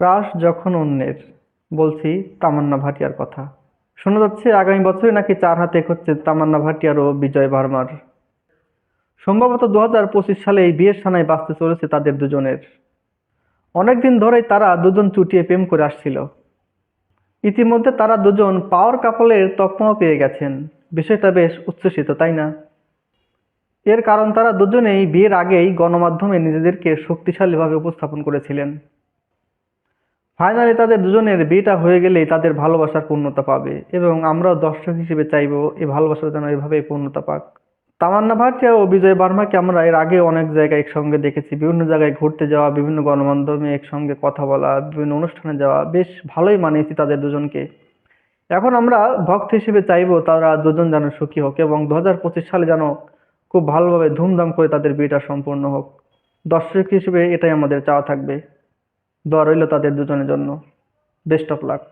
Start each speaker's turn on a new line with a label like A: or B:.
A: Crush যখন অন্যের, বলছি তামান্না ভাটিয়ার কথা। শোনা যাচ্ছে আগামী বছরে নাকি চার হাতে হচ্ছে তামান্না ভাটিয়ার ও বিজয় ভার্মার। সম্ভবত দু হাজার পঁচিশ সালে এই বিয়ের সানায় বাঁচতে চলেছে তাদের দুজনের। অনেকদিন ধরেই তারা দুজন চুটিয়ে প্রেম করে আসছিল। ইতিমধ্যে তারা দুজন পাওয়ার কাপলের তকমাও পেয়ে গেছেন। বিষয়টা বেশ উচ্ছ্বসিত, তাই না? এর কারণ তারা দুজনেই বিয়ের আগেই গণমাধ্যমে নিজেদেরকে শক্তিশালীভাবে উপস্থাপন করেছিলেন। ফাইনালি তাদের দুজনের বিয়েটা হয়ে গেলেই তাদের ভালোবাসার পূর্ণতা পাবে এবং আমরাও দর্শক হিসেবে চাইব এই ভালোবাসা যেন এভাবেই পূর্ণতা পাক। তামান্না ভাটিয়া ও বিজয় বার্মাকে আমরা এর আগে অনেক জায়গায় একসঙ্গে দেখেছি, বিভিন্ন জায়গায় ঘুরতে যাওয়া, বিভিন্ন গণমাধ্যমে একসঙ্গে কথা বলা, বিভিন্ন অনুষ্ঠানে যাওয়া, বেশ ভালোই মানিয়েছি তাদের দুজনকে। এখন আমরা ভক্ত হিসেবে চাইব তারা দুজন যেন সুখী হোক এবং দু হাজার পঁচিশ সালে যেন খুব ভালোভাবে ধুমধাম করে তাদের বিয়েটা সম্পূর্ণ হোক। দর্শক হিসেবে এটাই আমাদের চাওয়া থাকবে। দোয়া রইল তাদের দুজনের জন্য। Best of luck